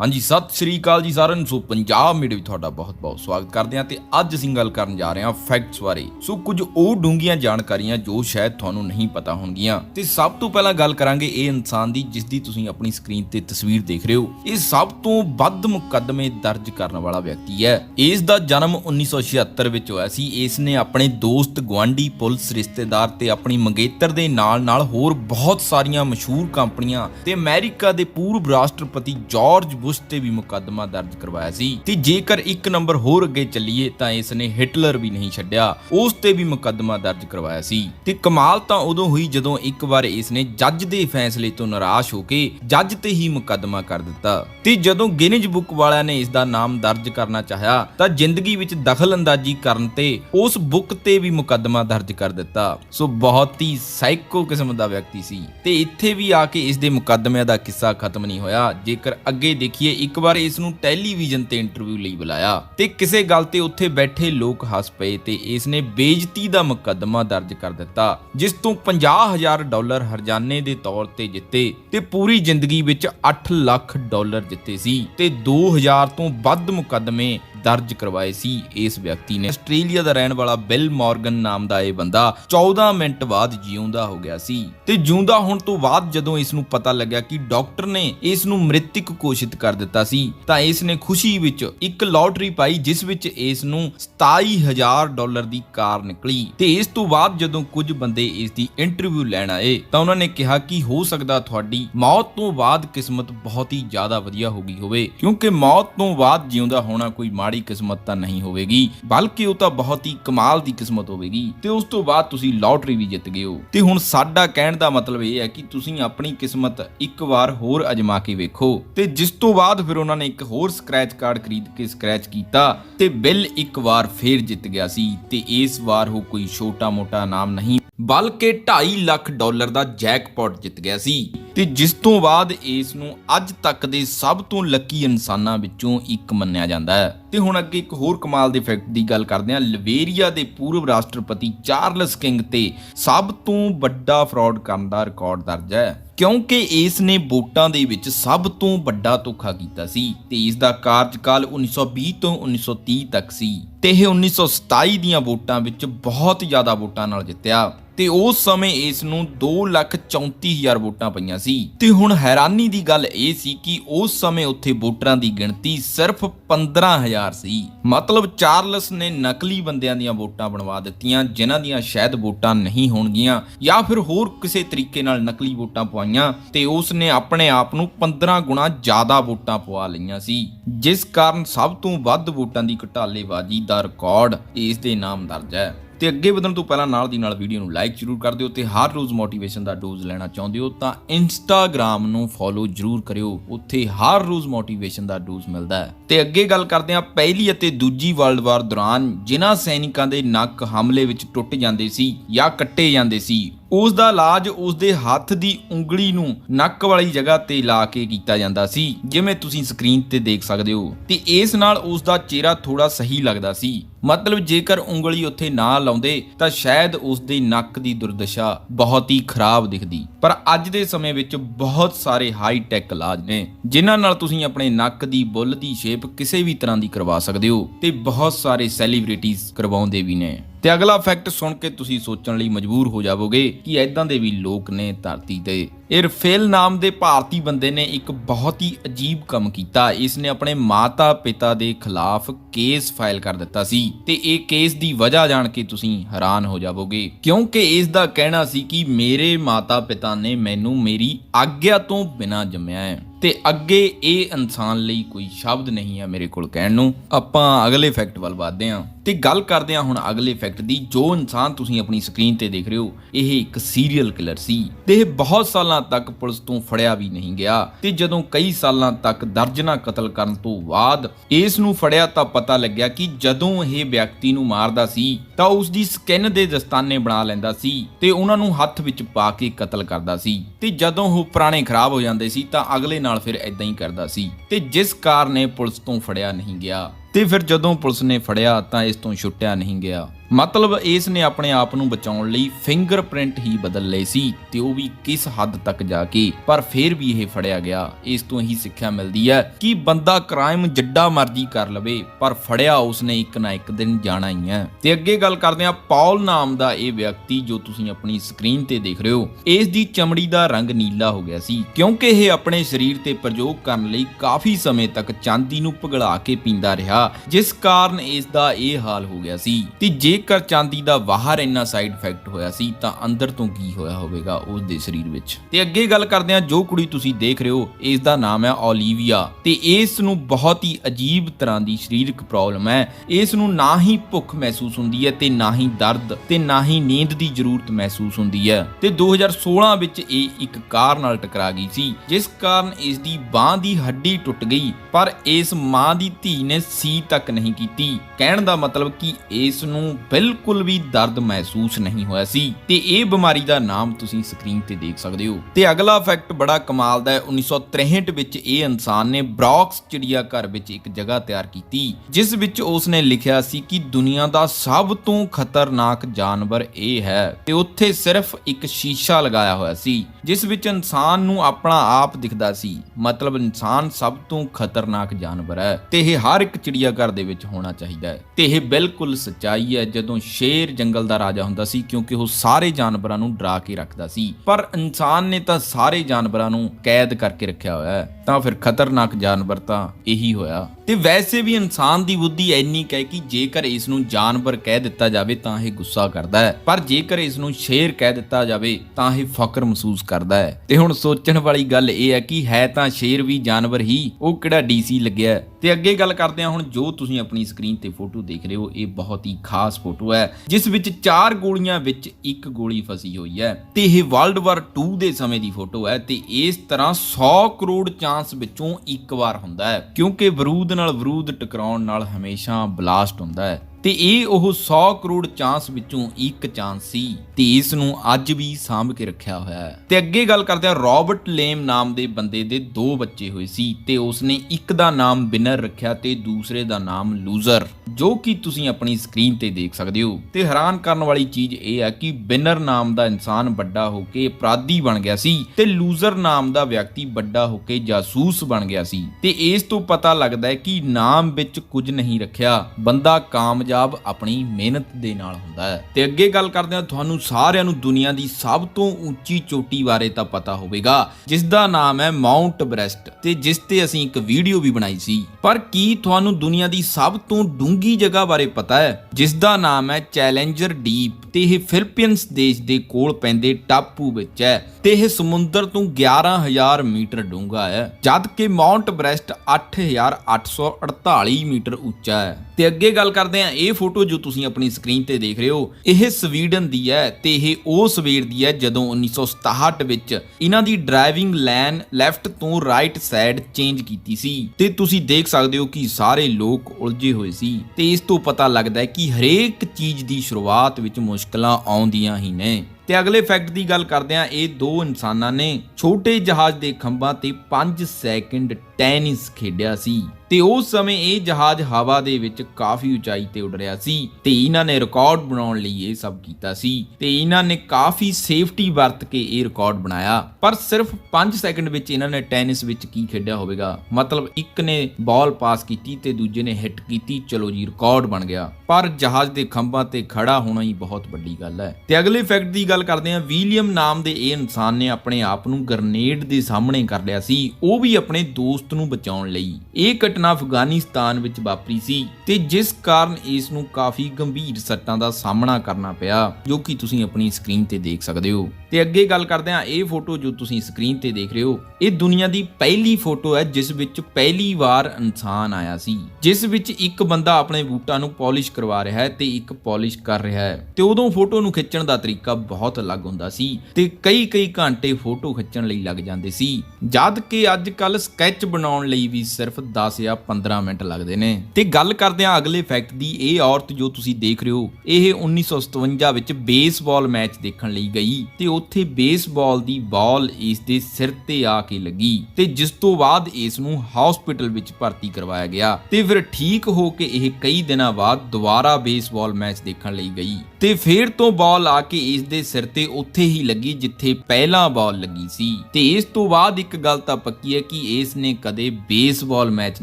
ਹਾਂਜੀ, ਸਤਿ ਸ਼੍ਰੀ ਅਕਾਲ ਜੀ ਸਾਰਿਆਂ ਨੂੰ। ਸੋ ਪੰਜਾਬ ਮੀਡੀਆ ਵਿੱਚ ਤੁਹਾਡਾ ਬਹੁਤ-ਬਹੁਤ ਸਵਾਗਤ ਕਰਦੇ ਹਾਂ ਤੇ ਅੱਜ ਅਸੀਂ ਗੱਲ ਕਰਨ ਜਾ ਰਹੇ ਹਾਂ ਫੈਕਟਸ ਬਾਰੇ। ਸੋ ਕੁਝ ਉਹ ਡੂੰਘੀਆਂ ਜਾਣਕਾਰੀਆਂ ਜੋ ਸ਼ਾਇਦ ਤੁਹਾਨੂੰ ਨਹੀਂ ਪਤਾ ਹੋਣਗੀਆਂ। ਤੇ ਸਭ ਤੋਂ ਪਹਿਲਾਂ ਗੱਲ ਕਰਾਂਗੇ ਇਹ ਇਨਸਾਨ ਦੀ ਜਿਸ ਦੀ ਤੁਸੀਂ ਆਪਣੀ ਸਕਰੀਨ ਤੇ ਤਸਵੀਰ ਦੇਖ ਰਹੇ ਹੋ। ਇਹ ਸਭ ਤੋਂ ਵੱਧ ਮੁਕੱਦਮੇ ਦਰਜ ਕਰਨ ਵਾਲਾ ਵਿਅਕਤੀ ਹੈ। ਇਸ ਦਾ ਜਨਮ 1976 ਵਿੱਚ ਹੋਇਆ ਸੀ। ਇਸ ਨੇ ਆਪਣੇ ਦੋਸਤ ਗਵਾਂਢੀ ਪੁਲਿਸ ਰਿਸ਼ਤੇਦਾਰ ਤੇ ਆਪਣੀ ਮੰਗੇਤਰ ਦੇ ਨਾਲ-ਨਾਲ ਹੋਰ ਬਹੁਤ ਸਾਰੀਆਂ ਮਸ਼ਹੂਰ ਕੰਪਨੀਆਂ ਤੇ ਅਮਰੀਕਾ ਦੇ ਪੂਰਬ ਰਾਸ਼ਟਰਪਤੀ ਜਾਰਜ ਬੁਸ਼ ਤੇ ਵੀ ਮੁਕੱਦਮਾ ਦਰਜ ਕਰਵਾਇਆ ਸੀ ਤੇ ਜੇਕਰ ਇੱਕ ਨੰਬਰ ਹੋਰ ਅੱਗੇ ਚੱਲੀਏ ਤਾਂ ਇਸ ਨੇ ਹਿਟਲਰ ਵੀ ਨਹੀਂ ਛੱਡਿਆ, ਉਸ ਤੇ ਵੀ ਮੁਕੱਦਮਾ ਦਰਜ ਕਰਵਾਇਆ ਸੀ। ਤੇ ਕਮਾਲ ਤਾਂ ਉਦੋਂ ਹੋਈ ਜਦੋਂ ਇੱਕ ਵਾਰ ਇਸ ਨੇ ਜੱਜ ਦੇ ਫੈਸਲੇ ਤੋਂ ਨਿਰਾਸ਼ ਹੋ ਕੇ ਜੱਜ ਤੇ ਹੀ ਮੁਕੱਦਮਾ ਕਰ ਦਿੱਤਾ। ਤੇ ਜਦੋਂ ਗਿਨੀਜ਼ ਬੁੱਕ ਵਾਲਿਆਂ ਨੇ ਇਸ ਦਾ ਨਾਮ ਦਰਜ ਕਰਨਾ ਚਾਹਿਆ, ਤਾਂ ਜ਼ਿੰਦਗੀ ਵਿੱਚ ਦਖਲ ਅੰਦਾਜ਼ੀ ਕਰਨ ਤੇ ਉਸ ਬੁੱਕ ਤੇ ਵੀ ਮੁਕੱਦਮਾ ਦਰਜ ਕਰ ਦਿੱਤਾ। ਸੋ ਬਹੁਤ ਹੀ ਸਾਈਕੋ ਕਿਸਮ ਦਾ ਵਿਅਕਤੀ ਸੀ। ਤੇ ਇੱਥੇ ਵੀ ਆ ਕੇ ਇਸ ਦੇ ਮੁਕੱਦਮਿਆਂ ਦਾ ਕਿੱਸਾ ਖਤਮ ਨਹੀਂ ਹੋਇਆ, ਜੇਕਰ ਅੱਗੇ ਦੇ ਦੇਖੀਏ, ਇੱਕ ਵਾਰ ਇਸ ਨੂੰ ਟੈਲੀਵਿਜ਼ਨ ਤੇ ਇੰਟਰਵਿਊ ਲਈ ਬੁਲਾਇਆ ਤੇ ਕਿਸੇ ਗੱਲ ਤੇ ਉੱਥੇ ਬੈਠੇ ਲੋਕ ਹੱਸ ਪਏ ਤੇ ਇਸ ਨੇ ਬੇਇੱਜ਼ਤੀ ਦਾ ਮੁਕੱਦਮਾ ਦਰਜ ਕਰ ਦਿੱਤਾ, ਜਿਸ ਤੋਂ 50000 ਡਾਲਰ ਹਰਜਾਨੇ ਦੇ ਤੌਰ ਤੇ ਜਿੱਤੇ ਤੇ ਪੂਰੀ ਜ਼ਿੰਦਗੀ ਵਿੱਚ 8 ਲੱਖ ਡਾਲਰ ਜਿੱਤੇ ਸੀ ਤੇ 2000 ਤੋਂ ਵੱਧ ਮੁਕੱਦਮੇ ਦਰਜ ਕਰਵਾਏ ਸੀ। ਇਸ ਵਿਅਕਤੀ ਨੇ ਆਸਟ੍ਰੇਲੀਆ ਦਾ ਰਹਿਣ ਵਾਲਾ ਬਿਲ ਮਾਰਗਨ ਨਾਮ ਦਾ ਇਹ ਬੰਦਾ 14 ਮਿੰਟ ਬਾਅਦ ਜਿਉਂਦਾ ਹੋ ਗਿਆ ਸੀ ਤੇ ਜਿਉਂਦਾ ਹੋਣ ਤੋਂ ਬਾਅਦ ਜਦੋਂ ਇਸ ਨੂੰ ਪਤਾ ਲੱਗਿਆ ਕਿ ਡਾਕਟਰ ਨੇ ਇਸ ਨੂੰ ਮ੍ਰਿਤਕ ਘੋਸ਼ਿਤ ਕਰ ਦਿੱਤਾ ਸੀ, ਤਾਂ ਇਸ ਨੇ ਖੁਸ਼ੀ ਵਿੱਚ ਇੱਕ ਲੋਟਰੀ ਪਾਈ, ਜਿਸ ਵਿੱਚ ਇਸ ਨੂੰ 27000 ਡਾਲਰ ਦੀ ਕਾਰ ਨਿਕਲੀ ਤੇ ਇਸ ਤੋਂ ਬਾਅਦ ਜਦੋਂ ਕੁਝ ਬੰਦੇ ਇਸ ਦੀ ਇੰਟਰਵਿਊ ਲੈਣ ਆਏ, ਤਾਂ ਉਹਨਾਂ ਨੇ ਕਿਹਾ ਕਿ ਹੋ ਸਕਦਾ ਤੁਹਾਡੀ ਮੌਤ ਤੋਂ ਬਾਅਦ ਕਿਸਮਤ ਬਹੁਤ ਹੀ ਜ਼ਿਆਦਾ ਵਧੀਆ ਹੋ ਗਈ ਹੋਵੇ, ਕਿਉਂਕਿ ਮੌਤ ਤੋਂ ਬਾਅਦ ਜਿਉਂਦਾ ਹੋਣਾ ਕੋਈ ਮਾੜੀ ਕਿਸਮਤ ਤਾਂ ਨਹੀਂ ਹੋਵੇਗੀ, ਬਲਕਿ ਉਹ ਤਾਂ ਬਹੁਤ ਹੀ ਕਮਾਲ ਦੀ ਕਿਸਮਤ ਹੋਵੇਗੀ। ਤੇ ਉਸ ਤੋਂ ਬਾਅਦ ਤੁਸੀਂ ਲੋਟਰੀ ਵੀ ਜਿੱਤ ਗਏ ਹੋ। ਤੇ ਹੁਣ ਸਾਡਾ ਕਹਿਣ ਦਾ ਮਤਲਬ ਇਹ ਹੈ ਕਿ ਤੁਸੀਂ ਆਪਣੀ ਕਿਸਮਤ ਇੱਕ ਵਾਰ ਹੋਰ ਅਜਮਾ ਕੇ ਵੇਖੋ। ਤੇ ਜਿਸ ਤੋਂ ਬਾਅਦ ਫਿਰ ਉਹਨਾਂ ਨੇ ਇੱਕ ਹੋਰ ਸਕ੍ਰੈਚ ਕਾਰਡ ਖਰੀਦ ਕੇ ਸਕ੍ਰੈਚ ਕੀਤਾ ਤੇ ਬਿੱਲ ਇੱਕ ਵਾਰ ਫੇਰ ਜਿੱਤ ਗਿਆ ਸੀ। ਤੇ ਇਸ ਵਾਰ ਉਹ ਕੋਈ ਛੋਟਾ-ਮੋਟਾ ਨਾਮ ਨਹੀਂ ਬਲਕਿ 2.5 ਲੱਖ ਡਾਲਰ ਦਾ ਜੈਕਪਾਟ ਜਿੱਤ ਗਿਆ ਸੀ। ਤੇ ਜਿਸ ਤੋਂ ਬਾਅਦ ਇਸ ਨੂੰ ਅੱਜ ਤੱਕ ਦੇ ਸਭ ਤੋਂ ਲੱਕੀ ਇਨਸਾਨਾਂ ਵਿੱਚੋਂ ਇੱਕ ਮੰਨਿਆ ਜਾਂਦਾ ਹੈ। ਤੇ ਹੁਣ ਅੱਗੇ ਇੱਕ ਹੋਰ ਕਮਾਲ ਦੇ ਫੈਕਟ ਦੀ ਗੱਲ ਕਰਦੇ ਹਾਂ। ਲਿਬੇਰੀਆ ਦੇ ਪੂਰਵ ਰਾਸ਼ਟਰਪਤੀ ਚਾਰਲਸ ਕਿੰਗ ਤੇ ਸਭ ਤੋਂ ਵੱਡਾ ਫਰਾਡ ਕਰਨ ਦਾ ਰਿਕਾਰਡ ਦਰਜ ਹੈ। ਕਿਉਂਕਿ ਇਸ ਨੇ ਵੋਟਾਂ ਦੇ ਵਿੱਚ ਸਭ ਤੋਂ ਵੱਡਾ ਧੋਖਾ ਕੀਤਾ ਸੀ। ਤੇ ਇਸ ਦਾ ਕਾਰਜਕਾਲ 1920 ਤੋਂ 1930 ਤੱਕ ਸੀ। ਤੇ ਇਹ 1927 ਦੀਆਂ ਵੋਟਾਂ ਵਿੱਚ ਬਹੁਤ ਜ਼ਿਆਦਾ ਵੋਟਾਂ ਨਾਲ ਜਿੱਤਿਆ ਤੇ ਉਸ ਸਮੇਂ ਇਸ ਨੂੰ 234000 ਵੋਟਾਂ ਪਈਆਂ ਸੀ। ਤੇ ਹੁਣ ਹੈਰਾਨੀ ਦੀ ਗੱਲ ਇਹ ਸੀ ਕਿ ਉਸ ਸਮੇਂ ਉੱਥੇ ਵੋਟਰਾਂ ਦੀ ਗਿਣਤੀ ਸਿਰਫ 15000 ਸੀ। ਮਤਲਬ ਚਾਰਲਸ ਨੇ ਨਕਲੀ ਬੰਦਿਆਂ ਦੀਆਂ ਵੋਟਾਂ ਬਣਵਾ ਦਿੱਤੀਆਂ, ਜਿਨ੍ਹਾਂ ਦੀਆਂ ਸ਼ਾਇਦ ਵੋਟਾਂ ਨਹੀਂ ਹੋਣਗੀਆਂ, ਜਾਂ ਫਿਰ ਹੋਰ ਕਿਸੇ ਤਰੀਕੇ ਨਾਲ ਨਕਲੀ ਵੋਟਾਂ ਪਵਾਈਆਂ ਤੇ ਉਸ ਨੇ ਆਪਣੇ ਆਪ ਨੂੰ 15 ਗੁਣਾ ਜ਼ਿਆਦਾ ਵੋਟਾਂ ਪਵਾ ਲਈਆਂ ਸੀ। ਜਿਸ ਕਾਰਨ ਸਭ ਤੋਂ ਵੱਧ ਵੋਟਾਂ ਦੀ ਘਟਾਲੇਬਾਜ਼ੀ ਦਾ ਰਿਕਾਰਡ ਇਸ ਦੇ ਨਾਮ ਦਰਜ ਹੈ। ਤੇ ਅੱਗੇ ਵਧਣ ਤੋਂ ਪਹਿਲਾਂ ਨਾਲ ਦੀ ਨਾਲ ਵੀਡੀਓ ਨੂੰ ਲਾਈਕ ਜ਼ਰੂਰ ਕਰ ਦਿਓ ਤੇ ਹਰ ਰੋਜ਼ ਮੋਟੀਵੇਸ਼ਨ ਦਾ ਡੋਜ਼ ਲੈਣਾ ਚਾਹੁੰਦੇ ਹੋ ਤਾਂ ਇੰਸਟਾਗ੍ਰam ਨੂੰ ਫੋਲੋ ਜ਼ਰੂਰ ਕਰਿਓ। ਉੱਥੇ ਹਰ ਰੋਜ਼ ਮੋਟੀਵੇਸ਼ਨ ਦਾ ਡੋਜ਼ ਮਿਲਦਾ ਹੈ। ਤੇ ਅੱਗੇ ਗੱਲ ਕਰਦੇ ਹਾਂ ਪਹਿਲੀ ਅਤੇ ਦੂਜੀ ਵਰਲਡ ਵਾਰ ਦੌਰਾਨ ਜਿਨ੍ਹਾਂ ਸੈਨਿਕਾਂ ਦੇ ਨੱਕ ਹਮਲੇ ਵਿੱਚ ਟੁੱਟ ਜਾਂਦੇ ਸੀ ਜਾਂ ਕੱਟੇ ਜਾਂਦੇ ਸੀ। ਉਸ ਦਾ ਇਲਾਜ ਉਸ ਦੇ ਹੱਥ ਦੀ ਉਂਗਲੀ ਨੂੰ ਨੱਕ ਵਾਲੀ ਜਗ੍ਹਾ ਤੇ ਲਾ ਕੇ ਕੀਤਾ ਜਾਂਦਾ ਸੀ, ਜਿਵੇਂ ਤੁਸੀਂ ਸਕਰੀਨ ਤੇ ਦੇਖ ਸਕਦੇ ਹੋ। ਤੇ ਇਸ ਨਾਲ ਉਸ ਦਾ ਚਿਹਰਾ ਥੋੜਾ ਸਹੀ ਲੱਗਦਾ ਸੀ। ਮਤਲਬ ਜੇਕਰ ਉਂਗਲੀ ਉੱਥੇ ਨਾ ਲਾਉਂਦੇ, ਤਾਂ ਸ਼ਾਇਦ ਉਸ ਦੀ ਨੱਕ ਦੀ ਦੁਰਦਸ਼ਾ ਬਹੁਤ ਹੀ ਖਰਾਬ ਦਿਖਦੀ। ਪਰ ਅੱਜ ਦੇ ਸਮੇਂ ਵਿੱਚ ਬਹੁਤ ਸਾਰੇ ਹਾਈ ਟੈਕ ਇਲਾਜ ਨੇ, ਜਿਨ੍ਹਾਂ ਨਾਲ ਤੁਸੀਂ ਆਪਣੇ ਨੱਕ ਦੀ ਬੁੱਲ ਦੀ ਸ਼ੇਪ ਕਿਸੇ ਵੀ ਤਰ੍ਹਾਂ ਦੀ ਕਰਵਾ ਸਕਦੇ ਹੋ, ਤੇ ਬਹੁਤ ਸਾਰੇ ਸੈਲੀਬ੍ਰਿਟੀਜ਼ ਕਰਵਾਉਂਦੇ ਵੀ ਨੇ। ਤੇ ਅਗਲਾ ਫੈਕਟ ਸੁਣ ਕੇ ਤੁਸੀਂ ਸੋਚਣ ਲਈ ਮਜਬੂਰ ਹੋ ਜਾਵੋਗੇ ਕਿ ਐਦਾਂ ਦੇ ਵੀ ਲੋਕ ਨੇ ਧਰਤੀ ਤੇ। ਇਹ ਰਫੇਲ ਨਾਮ ਦੇ ਭਾਰਤੀ ਬੰਦੇ ਨੇ ਇੱਕ ਬਹੁਤ ਹੀ ਅਜੀਬ ਕੰਮ ਕੀਤਾ। ਇਸ ਨੇ ਆਪਣੇ ਮਾਤਾ ਪਿਤਾ ਦੇ ਖਿਲਾਫ ਕੇਸ ਫਾਈਲ ਕਰ ਦਿੱਤਾ ਸੀ ਤੇ ਇਹ ਕੇਸ ਦੀ ਵਜ੍ਹਾ ਜਾਣ ਕੇ ਤੁਸੀਂ ਹੈਰਾਨ ਹੋ ਜਾਵੋਗੇ। ਕਿਉਂਕਿ ਇਸ ਦਾ ਕਹਿਣਾ ਸੀ ਕਿ ਮੇਰੇ ਮਾਤਾ ਪਿਤਾ ਨੇ ਮੈਨੂੰ ਮੇਰੀ ਆਗਿਆ ਤੋਂ ਬਿਨਾਂ ਜੰਮਿਆ ਹੈ ਤੇ ਅੱਗੇ ਇਹ ਇਨਸਾਨ ਲਈ ਕੋਈ ਸ਼ਬਦ ਨਹੀਂ ਹੈ ਮੇਰੇ ਕੋਲ ਕਹਿਣ ਨੂੰ। ਆਪਾਂ ਅਗਲੇ ਫੈਕਟ ਵੱਲ ਵਧਦੇ ਹਾਂ। ਤੇ ਗੱਲ ਕਰਦੇ ਹਾਂ ਹੁਣ ਅਗਲੇ ਫੈਕਟ ਦੀ, ਜੋ ਇਨਸਾਨ ਤੁਸੀਂ ਆਪਣੀ ਸਕਰੀਨ ਤੇ ਦੇਖ ਰਹੇ ਹੋ, ਇਹ ਇੱਕ ਸੀਰੀਅਲ ਕਿਲਰ ਸੀ ਤੇ ਇਹ ਬਹੁਤ ਸਾਲਾਂ ਤੱਕ ਪੁਲਿਸ ਤੋਂ ਫੜਿਆ ਵੀ ਨਹੀਂ ਗਿਆ ਤੇ ਜਦੋਂ ਕਈ ਸਾਲਾਂ ਤੱਕ ਦਰਜਨਾ ਕਤਲ ਕਰਨ ਤੋਂ ਬਾਅਦ ਇਸ ਨੂੰ ਫੜਿਆ ਤਾਂ ਪਤਾ ਲੱਗਿਆ ਕਿ ਜਦੋਂ ਇਹ ਵਿਅਕਤੀ ਨੂੰ ਮਾਰਦਾ ਸੀ, ਤਾਂ ਉਸ ਦੀ ਸਕਿਨ ਦੇ ਦਸਤਾਨੇ ਬਣਾ ਲੈਂਦਾ ਸੀ ਤੇ ਉਹਨਾਂ ਨੂੰ ਹੱਥ ਵਿੱਚ ਪਾ ਕੇ ਕਤਲ ਕਰਦਾ ਸੀ ਤੇ ਜਦੋਂ ਉਹ ਪੁਰਾਣੇ ਖਰਾਬ ਹੋ ਜਾਂਦੇ ਸੀ ਤਾਂ ਅਗਲੇ ਨਾਲ ਫਿਰ ਇਦਾਂ ਹੀ ਕਰਦਾ ਸੀ ਤੇ ਜਿਸ ਕਾਰਨ ਇਹ ਪੁਲਿਸ ਤੋਂ ਫੜਿਆ ਨਹੀਂ ਗਿਆ। ਤੇ ਫਿਰ ਜਦੋਂ ਪੁਲਿਸ ਨੇ ਫੜਿਆ ਤਾਂ ਇਸ ਤੋਂ ਛੁੱਟਿਆ ਨਹੀਂ ਗਿਆ। ਮਤਲਬ ਇਸ ਨੇ ਆਪਣੇ ਆਪ ਨੂੰ ਬਚਾਉਣ ਲਈ ਫਿੰਗਰਪ੍ਰਿੰਟ ਹੀ ਬਦਲ ਲਏ ਸੀ ਤੇ ਉਹ ਵੀ ਕਿਸ ਹੱਦ ਤੱਕ ਜਾ ਕੇ, ਪਰ ਫਿਰ ਵੀ ਇਹ ਫੜਿਆ ਗਿਆ। ਇਸ ਤੋਂ ਹੀ ਸਿੱਖਿਆ ਮਿਲਦੀ ਹੈ ਕਿ ਬੰਦਾ ਕ੍ਰਾਈਮ ਜਿੱਡਾ ਮਰਜ਼ੀ ਕਰ ਲਵੇ, ਪਰ ਫੜਿਆ ਉਸਨੇ ਇੱਕ ਨਾ ਇੱਕ ਦਿਨ ਜਾਣਾ ਹੀ ਹੈ। ਤੇ ਅੱਗੇ ਗੱਲ ਕਰਦੇ ਹਾਂ ਪੌਲ ਨਾਮ ਦਾ ਇਹ ਵਿਅਕਤੀ ਜੋ ਤੁਸੀਂ ਆਪਣੀ ਸਕਰੀਨ ਤੇ ਦੇਖ ਰਹੇ ਹੋ। ਇਸ ਦੀ ਚਮੜੀ ਦਾ ਰੰਗ ਨੀਲਾ ਹੋ ਗਿਆ ਸੀ, ਕਿਉਂਕਿ ਇਹ ਆਪਣੇ ਸਰੀਰ ਤੇ ਪ੍ਰਯੋਗ ਕਰਨ ਲਈ ਕਾਫੀ ਸਮੇਂ ਤੱਕ ਚਾਂਦੀ ਨੂੰ ਪਿਘਲਾ ਕੇ ਪੀਂਦਾ ਰਿਹਾ, ਜਿਸ ਕਾਰਨ ਇਸ ਦਾ ਇਹ ਹਾਲ ਹੋ ਗਿਆ ਸੀ। ਤੇ ਜੇ ਜੇਕਰ ਚਾਂਦੀ ਦਾ ਬਾਹਰ ਇੰਨਾ ਸਾਈਡ ਇਫੈਕਟ ਹੋਇਆ ਸੀ, ਤਾਂ ਅੰਦਰ ਤੋਂ ਕੀ ਹੋਇਆ ਹੋਵੇਗਾ ਉਸ ਦੇ ਸਰੀਰ ਵਿੱਚ? ਤੇ ਅੱਗੇ ਗੱਲ ਕਰਦੇ ਹਾਂ, ਜੋ ਕੁੜੀ ਤੁਸੀਂ ਦੇਖ ਰਹੇ ਹੋ ਇਸ ਦਾ ਨਾਮ ਹੈ ਓਲੀਵੀਆ ਤੇ ਇਸ ਨੂੰ ਬਹੁਤ ਹੀ ਅਜੀਬ ਤਰ੍ਹਾਂ ਦੀ ਸਰੀਰਕ ਪ੍ਰੋਬਲਮ ਹੈ। ਇਸ ਨੂੰ ਨਾ ਹੀ ਭੁੱਖ ਮਹਿਸੂਸ ਹੁੰਦੀ ਹੈ, ਤੇ ਨਾ ਹੀ ਦਰਦ, ਤੇ ਨਾ ਹੀ ਨੀਂਦ ਦੀ ਜ਼ਰੂਰਤ ਮਹਿਸੂਸ ਹੁੰਦੀ ਹੈ। ਤੇ 2016 ਵਿੱਚ ਇਹ ਇੱਕ ਕਾਰ ਨਾਲ ਟਕਰਾ ਗਈ ਸੀ, ਜਿਸ ਕਾਰਨ ਇਸ ਦੀ ਬਾਹ ਦੀ ਹੱਡੀ ਟੁੱਟ ਗਈ, ਪਰ ਇਸ ਮਾਂ ਦੀ ਧੀ ਨੇ ਸੀ ਤੱਕ ਨਹੀਂ ਕੀਤੀ। ਕਹਿਣ ਦਾ ਮਤਲਬ ਕਿ ਇਸ ਨੂੰ ਬਿਲਕੁਲ ਵੀ ਦਰਦ ਮਹਿਸੂਸ ਨਹੀਂ ਹੋਇਆ ਸੀ। ਤੇ ਇਹ ਬਿਮਾਰੀ ਦਾ ਨਾਮ ਤੁਸੀਂ ਸਕਰੀਨ ਤੇ ਦੇਖ ਸਕਦੇ ਹੋ। ਤੇ ਅਗਲਾ ਫੈਕਟ ਬੜਾ ਕਮਾਲ ਦਾ ਹੈ। 1963 ਵਿੱਚ ਇਹ ਇਨਸਾਨ ਨੇ ਬ੍ਰੌਕਸ ਚਿੜੀਆ ਘਰ ਵਿੱਚ ਇੱਕ ਜਗ੍ਹਾ ਤਿਆਰ ਕੀਤੀ, ਜਿਸ ਵਿੱਚ ਉਸ ਨੇ ਲਿਖਿਆ ਸੀ ਕਿ ਦੁਨੀਆ ਦਾ ਸਭ ਤੋਂ ਖਤਰਨਾਕ ਜਾਨਵਰ ਇਹ ਹੈ। ਤੇ ਉੱਥੇ ਸਿਰਫ ਇੱਕ ਸ਼ੀਸ਼ਾ ਲਗਾਇਆ ਹੋਇਆ ਸੀ, ਜਿਸ ਵਿੱਚ ਇਨਸਾਨ ਨੂੰ ਆਪਣਾ ਆਪ ਦਿਖਦਾ ਸੀ। ਮਤਲਬ ਇਨਸਾਨ ਸਭ ਤੋਂ ਖਤਰਨਾਕ ਜਾਨਵਰ ਹੈ। ਤੇ ਇਹ ਹਰ ਇੱਕ ਚਿੜੀਆ ਘਰ ਦੇ ਵਿੱਚ ਹੋਣਾ ਚਾਹੀਦਾ ਹੈ। ਤੇ ਇਹ ਬਿਲਕੁਲ ਸੱਚਾਈ ਹੈ ਜਦੋਂ ਸ਼ੇਰ ਜੰਗਲ ਦਾ ਰਾਜਾ ਹੁੰਦਾ ਸੀ, ਕਿਉਂਕਿ ਉਹ ਸਾਰੇ ਜਾਨਵਰਾਂ ਨੂੰ ਡਰਾ ਕੇ ਰੱਖਦਾ ਸੀ। ਪਰ ਇਨਸਾਨ ਨੇ ਤਾਂ ਸਾਰੇ ਜਾਨਵਰਾਂ ਨੂੰ ਕੈਦ ਕਰਕੇ ਰੱਖਿਆ ਹੋਇਆ ਹੈ। ਤਾਂ ਫਿਰ ਖਤਰਨਾਕ ਜਾਨਵਰ ਤਾਂ ਇਹੀ ਹੋਇਆ। ਤੇ ਵੈਸੇ ਵੀ ਇਨਸਾਨ ਦੀ ਬੁੱਧੀ ਇੰਨੀ ਕਹੇ ਕਿ ਜੇਕਰ ਇਸ ਨੂੰ ਜਾਨਵਰ ਕਹਿ ਦਿੱਤਾ ਜਾਵੇ ਤਾਂ ਇਹ ਗੁੱਸਾ ਕਰਦਾ ਹੈ। ਪਰ ਜੇਕਰ ਇਸ ਨੂੰ ਸ਼ੇਰ ਕਹਿ ਦਿੱਤਾ ਜਾਵੇ ਤਾਂ ਇਹ ਫਖਰ ਮਹਿਸੂਸ ਕਰਦਾ ਹੈ। ਤੇ ਹੁਣ ਸੋਚਣ ਵਾਲੀ ਗੱਲ ਇਹ ਹੈ ਕਿ ਹੈ ਤਾਂ ਸ਼ੇਰ ਵੀ ਜਾਨਵਰ ਹੀ, ਉਹ ਕਿਹੜਾ ਡੀਸੀ ਲੱਗਿਆ ਤੇ ਅੱਗੇ ਗੱਲ ਕਰਦੇ ਹਾਂ ਹੁਣ ਜੋ ਤੁਸੀਂ ਆਪਣੀ ਸਕਰੀਨ ਤੇ ਫੋਟੋ ਦੇਖ ਰਹੇ ਹੋ, ਇਹ ਬਹੁਤ ਹੀ ਖਾਸ ਫੋਟੋ ਹੈ, ਜਿਸ ਵਿੱਚ ਚਾਰ ਗੋਲੀਆਂ ਵਿੱਚ ਇੱਕ ਗੋਲੀ ਫਸੀ ਹੋਈ ਹੈ। ਤੇ ਇਹ ਵਰਲਡ ਵਾਰ 2 ਦੇ ਸਮੇਂ ਦੀ ਫੋਟੋ ਹੈ ਤੇ ਇਸ ਤਰ੍ਹਾਂ 100 ਕਰੋੜ ਚਾਂਸ ਵਿੱਚੋਂ ਇੱਕ ਵਾਰ ਹੁੰਦਾ ਹੈ, ਕਿਉਂਕਿ ਬਰੂਦ ਨਾਲ ਬਰੂਦ ਟਕਰਾਉਣ ਨਾਲ ਹਮੇਸ਼ਾ ਬਲਾਸਟ ਹੁੰਦਾ ਹੈ। ਤੇ ਇਹ ਉਹ 100 ਕਰੋੜ ਚਾਂਸ ਵਿੱਚੋਂ ਇੱਕ ਚਾਂਸ ਸੀ ਤੇ ਇਸ ਨੂੰ ਅੱਜ ਵੀ ਸਾਂਭ ਕੇ ਰੱਖਿਆ ਹੋਇਆ ਹੈ। ਤੇ ਅੱਗੇ ਗੱਲ ਕਰਦੇ ਹਾਂ, ਰਾਬਰਟ ਲੇਮ ਨਾਮ ਦੇ ਬੰਦੇ ਦੇ ਦੋ ਬੱਚੇ ਹੋਏ ਸੀ ਤੇ ਉਸਨੇ ਇੱਕ ਦਾ ਨਾਮ ਵਿਨਰ ਰੱਖਿਆ ਤੇ ਦੂਸਰੇ ਦਾ ਨਾਮ ਲੂਜ਼ਰ, ਜੋ ਕਿ ਤੁਸੀਂ ਆਪਣੀ ਸਕਰੀਨ ਤੇ ਦੇਖ ਸਕਦੇ ਹੋ। ਤੇ ਹੈਰਾਨ ਕਰਨ ਵਾਲੀ ਚੀਜ਼ ਇਹ ਹੈ ਕਿ ਵਿਨਰ ਨਾਮ ਦਾ ਇਨਸਾਨ ਵੱਡਾ ਹੋ ਕੇ ਅਪਰਾਧੀ ਬਣ ਗਿਆ ਸੀ ਤੇ ਲੂਜ਼ਰ ਨਾਮ ਦਾ ਵਿਅਕਤੀ ਵੱਡਾ ਹੋ ਕੇ ਜਾਸੂਸ ਬਣ ਗਿਆ ਸੀ। ਤੇ ਇਸ ਤੋਂ ਪਤਾ ਲੱਗਦਾ ਹੈ ਕਿ ਨਾਮ ਵਿੱਚ ਕੁਝ ਨਹੀਂ ਰੱਖਿਆ, ਬੰਦਾ ਕਾਮਯਾਬ ਆਪਣੀ ਮਿਹਨਤ ਦੇ ਨਾਲ ਹੁੰਦਾ ਹੈ। ਤੇ ਅੱਗੇ ਗੱਲ ਕਰਦੇ ਹਾਂ, ਤੁਹਾਨੂੰ ਸਾਰਿਆਂ ਨੂੰ ਦੁਨੀਆ ਦੀ ਸਭ ਤੋਂ ਉੱਚੀ ਚੋਟੀ ਬਾਰੇ ਤਾਂ ਪਤਾ ਹੋਵੇਗਾ ਜਿਸ ਦਾ ਨਾਮ ਹੈ ਮਾਉਂਟ ਬ੍ਰੈਸਟ ਤੇ ਜਿਸ ਤੇ ਅਸੀਂ ਇੱਕ ਵੀਡੀਓ ਵੀ ਬਣਾਈ ਸੀ। ਪਰ ਕੀ ਤੁਹਾਨੂੰ ਦੁਨੀਆ ਦੀ ਸਭ ਤੋਂ ਡੂੰਗੀ ਜਗ੍ਹਾ ਬਾਰੇ ਪਤਾ ਹੈ ਜਿਸ ਦਾ ਨਾਮ ਹੈ ਚੈਲੰਜਰ ਡੀਪ? ਤੇ ਇਹ ਫਿਲੀਪੀਨਸ ਦੇਸ਼ ਦੇ ਕੋਲ ਪੈਂਦੇ ਟਾਪੂ ਵਿੱਚ ਹੈ ਤੇ ਇਹ ਸਮੁੰਦਰ ਤੋਂ 11000 ਮੀਟਰ ਡੂੰਘਾ ਹੈ, ਜਦ ਕਿ ਮਾਉਂਟ ਬ੍ਰੈਸਟ 8848 ਮੀਟਰ ਉੱਚਾ ਹੈ। ਤੇ ਅੱਗੇ ਗੱਲ ਕਰਦੇ ਹਾਂ, ਇਹ ਫੋਟੋ ਜੋ ਤੁਸੀਂ ਆਪਣੀ ਸਕਰੀਨ ਤੇ ਦੇਖ ਰਹੇ ਹੋ, ਇਹ ਸਵੀਡਨ ਦੀ ਹੈ ਤੇ ਇਹ ਉਹ ਸਵੇਰ ਦੀ ਹੈ ਜਦੋਂ 1967 ਵਿੱਚ ਇਹਨਾਂ ਦੀ ਡਰਾਈਵਿੰਗ ਲੈਨ ਲੈਫਟ ਤੋਂ ਰਾਈਟ ਸਾਈਡ ਚੇਂਜ ਕੀਤੀ ਸੀ। ਤੇ ਤੁਸੀਂ ਦੇਖ ਸਕਦੇ ਹੋ ਕਿ ਸਾਰੇ ਲੋਕ ਉਲਝੇ ਹੋਏ ਸੀ ਤੇ ਇਸ ਤੋਂ ਪਤਾ ਲੱਗਦਾ ਹੈ ਕਿ ਹਰੇਕ ਚੀਜ਼ ਦੀ ਸ਼ੁਰੂਆਤ ਵਿੱਚ ਮੁਸ਼ਕਲਾਂ ਮੁਸ਼ਕਲਾਂ ਆਉਂਦੀਆਂ ਹੀ ਨੇ। ਤੇ ਅਗਲੇ ਫੈਕਟ ਦੀ ਗੱਲ ਕਰਦੇ ਹਾਂ, ਇਹ ਦੋ ਇਨਸਾਨਾਂ ਨੇ ਛੋਟੇ ਜਹਾਜ਼ ਦੇ ਖੰਭਾਂ ਤੇ 5 ਸੈਕਿੰਡ ਟੈਨਿਸ ਖੇਡਿਆ ਸੀ ਤੇ ਉਸ ਸਮੇਂ ਇਹ ਜਹਾਜ਼ ਹਵਾ ਦੇ ਵਿੱਚ ਕਾਫੀ ਉਚਾਈ ਤੇ ਉੱਡ ਰਿਹਾ ਸੀ ਤੇ ਇਹਨਾਂ ਨੇ ਰਿਕਾਰਡ ਬਣਾਉਣ ਲਈ ਇਹ ਸਭ ਕੀਤਾ ਸੀ ਤੇ ਇਹਨਾਂ ਨੇ ਕਾਫੀ ਸੇਫਟੀ ਵਰਤ ਕੇ ਇਹ ਰਿਕਾਰਡ ਬਣਾਇਆ। ਪਰ ਸਿਰਫ 5 ਸੈਕਿੰਡ ਵਿੱਚ ਇਹਨਾਂ ਨੇ ਟੈਨਿਸ ਵਿੱਚ ਕੀ ਖੇਡਿਆ ਹੋਵੇਗਾ? ਮਤਲਬ ਇੱਕ ਨੇ ਬਾਲ ਪਾਸ ਕੀਤੀ ਤੇ ਦੂਜੇ ਨੇ ਹਿੱਟ ਕੀਤੀ, ਚਲੋ ਜੀ ਰਿਕਾਰਡ ਬਣ ਗਿਆ। ਪਰ ਜਹਾਜ਼ ਦੇ ਖੰਭਾਂ ਤੇ ਖੜਾ ਹੋਣਾ ਹੀ ਬਹੁਤ ਵੱਡੀ ਗੱਲ ਹੈ। ਤੇ ਅਗਲੇ ਫੈਕਟ ਦੀ ਗੱਲ ਕਰਦੇ ਹਾਂ ਵਿਲੀਅਮ ਨਾਮ ਦੇ ਇਹ ਇਨਸਾਨ ਨੇ ਆਪਣੇ ਆਪ ਨੂੰ ਗ੍ਰਨੇਡ ਦੇ ਸਾਹਮਣੇ ਕਰ ਲਿਆ ਸੀ। ਉਹ ਵੀ ਆਪਣੇ ਦੋਸਤ ਨੂੰ ਬਚਾਉਣ ਲਈ। ਇਹ ਘਟਨਾ ਅਫਗਾਨਿਸਤਾਨ ਵਿੱਚ ਵਾਪਰੀ ਸੀ ਤੇ ਜਿਸ ਕਾਰਨ ਇਸ ਨੂੰ ਕਾਫੀ ਗੰਭੀਰ ਸੱਟਾਂ ਦਾ ਸਾਹਮਣਾ ਕਰਨਾ ਪਿਆ, ਜੋ ਕਿ ਤੁਸੀਂ ਆਪਣੀ ਸਕਰੀਨ ਤੇ ਦੇਖ ਸਕਦੇ ਹੋ। ਤੇ ਅੱਗੇ ਗੱਲ ਕਰਦੇ ਹਾਂ, ਇਹ ਫੋਟੋ ਜੋ ਤੁਸੀਂ ਸਕਰੀਨ ਤੇ ਦੇਖ ਰਹੇ ਹੋ, ਇਹ ਦੁਨੀਆ ਦੀ ਪਹਿਲੀ ਫੋਟੋ ਹੈ, ਜਿਸ ਵਿੱਚ ਪਹਿਲੀ ਵਾਰ ਇਨਸਾਨ ਆਇਆ ਸੀ। ਜਿਸ ਵਿੱਚ ਇੱਕ ਬੰਦਾ ਆਪਣੇ ਬੂਟਾਂ ਨੂੰ ਪਾਲਿਸ਼ ਕਰਵਾ ਰਿਹਾ ਹੈ ਤੇ ਇੱਕ ਪਾਲਿਸ਼ ਕਰ ਰਿਹਾ ਹੈ। ਤੇ ਉਦੋਂ ਫੋਟੋ ਨੂੰ ਖਿੱਚਣ ਦਾ ਤਰੀਕਾ ਬਹੁਤ ਅਲੱਗ ਹੁੰਦਾ ਸੀ ਤੇ ਕਈ ਕਈ ਘੰਟੇ ਫੋਟੋ ਖਿੱਚਣ ਲਈ ਲੱਗ ਜਾਂਦੇ ਸੀ। ਜਦ ਕਿ ਅੱਜ ਕੱਲ ਸਕੈਚ ਬਣਾਉਣ ਲਈ ਵੀ ਸਿਰਫ 10 ਜਾਂ 15 ਮਿੰਟ ਲੱਗਦੇ ਨੇ। ਤੇ ਗੱਲ ਕਰਦੇ ਹਾਂ ਅਗਲੇ ਫੈਕਟ ਦੀ, ਇਹ ਔਰਤ ਜੋ ਤੁਸੀਂ ਦੇਖ ਰਹੇ ਹੋ, ਇਹ 1957 ਵਿੱਚ ਬੇਸਬਾਲ ਮੈਚ ਦੇਖਣ ਲਈ ਗਈ ਤੇ ਉੱਥੇ ਬੇਸਬਾਲ ਦੀ ਬਾਲ ਇਸ ਦੇ ਸਿਰ ਤੇ ਆ ਕੇ ਲੱਗੀ ਤੇ ਜਿਸ ਤੋਂ ਬਾਅਦ ਇਸ ਨੂੰ ਹਸਪੀਟਲ ਵਿੱਚ ਭਰਤੀ ਕਰਵਾਇਆ ਗਿਆ ਤੇ ਫਿਰ ਠੀਕ ਹੋ ਕੇ ਇਹ ਕਈ ਦਿਨਾਂ ਬਾਅਦ ਦੁਬਾਰਾ ਬੇਸਬਾਲ ਮੈਚ ਦੇਖਣ ਲਈ ਗਈ ਤੇ ਫਿਰ ਤੋਂ ਬਾਲ ਆ ਕੇ ਇਸ ਦੇ ਸਿਰ ਤੇ ਉੱਥੇ ਹੀ ਲੱਗੀ ਜਿੱਥੇ ਪਹਿਲਾਂ ਬਾਲ ਲੱਗੀ ਸੀ ਤੇ ਇਸ ਤੋਂ ਬਾਅਦ ਇੱਕ ਗੱਲ ਤਾਂ ਪੱਕੀ ਹੈ ਕਿ ਇਸ ਨੇ ਕਦੇ ਬੇਸਬਾਲ ਮੈਚ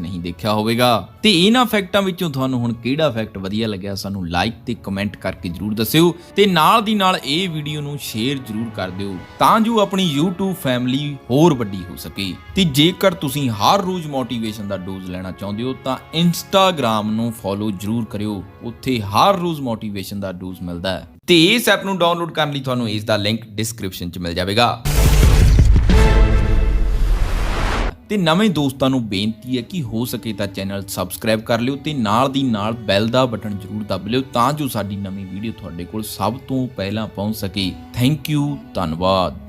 ਨਹੀਂ ਦੇਖਿਆ ਹੋਵੇਗਾ ਤੇ ਇਹਨਾਂ ਫੈਕਟਾਂ ਵਿੱਚੋਂ ਤੁਹਾਨੂੰ ਹੁਣ ਕਿਹੜਾ ਫੈਕਟ ਵਧੀਆ ਲੱਗਿਆ ਸਾਨੂੰ ਲਾਈਕ ਤੇ ਕਮੈਂਟ ਕਰਕੇ ਜਰੂਰ ਦੱਸਿਓ ਤੇ ਨਾਲ ਦੀ ਨਾਲ ਇਹ ਵੀਡੀਓ ਨੂੰ ਸ਼ੇਅਰ ਜਰੂਰ ਕਰ ਦਿਓ, ਤਾਂ ਜੋ ਆਪਣੀ YouTube ਫੈਮਿਲੀ ਹੋਰ ਵੱਡੀ ਹੋ ਸਕੇ। ਤੇ ਜੇਕਰ ਤੁਸੀਂ ਹਰ ਰੋਜ਼ ਮੋਟੀਵੇਸ਼ਨ ਦਾ ਡੋਜ਼ ਲੈਣਾ ਚਾਹੁੰਦੇ ਹੋ, ਤਾਂ Instagram ਨੂੰ ਫੋਲੋ ਜਰੂਰ ਕਰਿਓ। ਉੱਥੇ ਹਰ ਰੋਜ਼ ਮੋਟੀਵੇਸ਼ਨ ਦਾ ਡੋਜ਼ ਮਿਲਦਾ ਹੈ। ਤੇ ਇਸ ਐਪ ਨੂੰ ਡਾਊਨਲੋਡ ਕਰਨ ਲਈ ਤੁਹਾਨੂੰ ਇਸ ਦਾ ਲਿੰਕ ਡਿਸਕ੍ਰਿਪਸ਼ਨ 'ਚ ਮਿਲ ਜਾਵੇਗਾ। ਤੇ ਨਵੇਂ ਦੋਸਤਾਂ ਨੂੰ ਬੇਨਤੀ ਹੈ ਕਿ ਹੋ ਸਕੇ ਤਾਂ ਚੈਨਲ ਸਬਸਕ੍ਰਾਈਬ ਕਰ ਲਿਓ ਤੇ ਨਾਲ ਦੀ ਨਾਲ ਬੈਲ ਦਾ ਬਟਨ ਜ਼ਰੂਰ ਦਬ ਲਿਓ ਤਾਂ ਜੋ ਸਾਡੀ ਨਵੀਂ ਵੀਡੀਓ ਤੁਹਾਡੇ ਕੋਲ ਸਭ ਤੋਂ ਪਹਿਲਾਂ ਪਹੁੰਚ ਸਕੇ। ਥੈਂਕ ਯੂ ਧੰਨਵਾਦ।